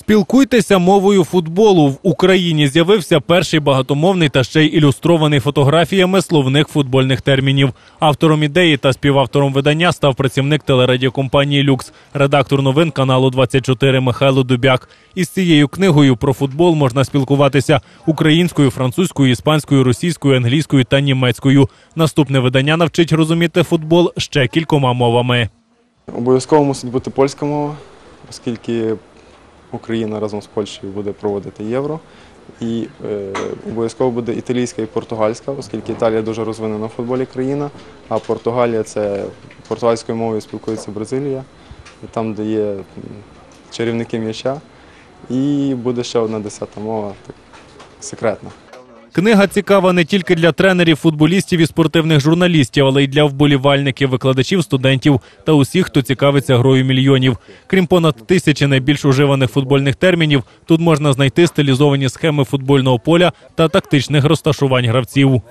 Спілкуйтеся мовою футболу. В Україні з'явився перший багатомовний та ще й ілюстрований фотографіями словник футбольних термінів. Автором ідеї та співавтором видання став працівник телерадіокомпанії Люкс, редактор новин каналу 24 Михайло Дубяк. Із цією книгою про футбол можна спілкуватися українською, французькою, іспанською, російською, англійською та німецькою. Наступне видання навчить розуміти футбол ще кількома мовами. Обов'язково мусить бути польська мова, оскільки Україна разом з Польщею буде проводити євро. І е, обов'язково буде італійська і португальська, оскільки Італія дуже розвинена в футболі країна, а Португалія це португальською мовою спілкується Бразилія, там, де є чарівники м'яча. І буде ще одна десята мова, так, секретна. Книга цікава не тільки для тренерів, футболістів і спортивних журналістів, але й для вболівальників, викладачів, студентів та усіх, хто цікавиться грою мільйонів. Крім понад тисячі найбільш уживаних футбольних термінів, тут можна знайти стилізовані схеми футбольного поля та тактичних розташувань гравців.